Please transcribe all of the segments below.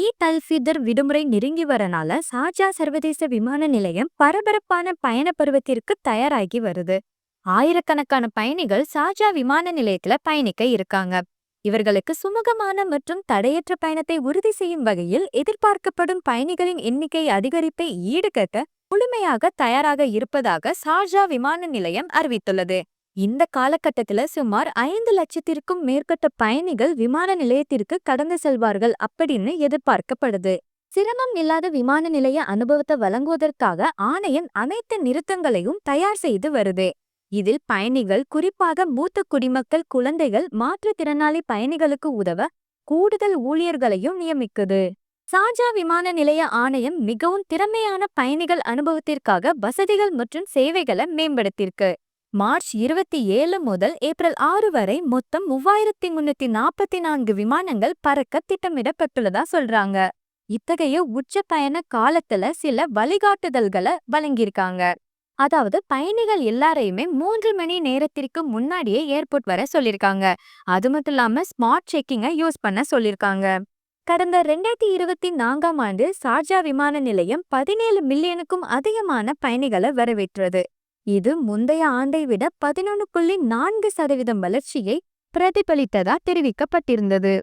ஈத் அல் ஃபிதர் விடுமுறை நெருங்கி வரனால சார்ஜா சர்வதேச விமான நிலையம் பரபரப்பான பயண பருவத்திற்கு தயாராகி வருது. ஆயிரக்கணக்கான பயணிகள் சார்ஜா விமான நிலையத்துல பயணிக்க இருக்காங்க. இவர்களுக்கு சுமூகமான மற்றும் தடையற்ற பயணத்தை உறுதி செய்யும் வகையில் எதிர்பார்க்கப்படும் பயணிகளின் எண்ணிக்கை அதிகரிப்பை ஈடுகட்ட முழுமையாக தயாராக இருப்பதாக சார்ஜா விமான நிலையம் அறிவித்துள்ளது. இந்த காலகட்டத்துல சுமார் ஐந்து லட்சத்திற்கும் மேற்பட்ட பயணிகள் விமான நிலையத்திற்கு கடந்து செல்வார்கள் அப்படின்னு எதிர்பார்க்கப்படுது. சிரமம் இல்லாத விமான நிலைய அனுபவத்தை வழங்குவதற்காக ஆணையம் அனைத்து நிறுத்தங்களையும் தயார் செய்து வருது. இதில் பயணிகள் குறிப்பாக மூத்த குடிமக்கள் குழந்தைகள் மாற்றுத்திறனாளி பயணிகளுக்கு உதவ கூடுதல் ஊழியர்களையும் நியமிக்குது. சாஜா விமான நிலைய ஆணையம் மிகவும் திறமையான பயணிகள் அனுபவத்திற்காக வசதிகள் மற்றும் சேவைகளை மேம்படுத்தியிருக்கு. மார்ச் இருபத்தி ஏழு முதல் ஏப்ரல் ஆறு வரை மொத்தம் மூவாயிரத்தி முன்னூத்தி நாற்பத்தி நான்கு விமானங்கள் பறக்க திட்டமிடப்பட்டுள்ளதா சொல்றாங்க. இத்தகைய உச்ச பயண காலத்துல சில வழிகாட்டுதல்களை வழங்கியிருக்காங்க. அதாவது பயணிகள் எல்லாரையுமே மூன்று மணி நேரத்திற்கு முன்னாடியே ஏர்போர்ட் வர சொல்லியிருக்காங்க. அது மட்டும் இல்லாம ஸ்மார்ட் செக்கிங்கை யூஸ் பண்ண சொல்லியிருக்காங்க. கடந்த ரெண்டாயிரத்தி இருபத்தி நான்காம் ஆண்டு சார்ஜா விமான நிலையம் பதினேழு மில்லியனுக்கும் அதிகமான பயணிகளை வரவேற்றது. இது முந்தைய ஆண்டை விட பதினொன்று புள்ளி நான்கு சதவீதம் வளர்ச்சியை பிரதிபலித்ததா தெரிவிக்கப்பட்டிருந்தது.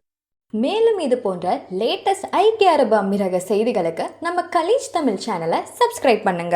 மேலும் இது போன்ற லேட்டஸ்ட் ஐக்கிய அரபு அமீரக செய்திகளுக்கு நம்ம கலீஜ் தமிழ் சேனலை சப்ஸ்கிரைப் பண்ணுங்க.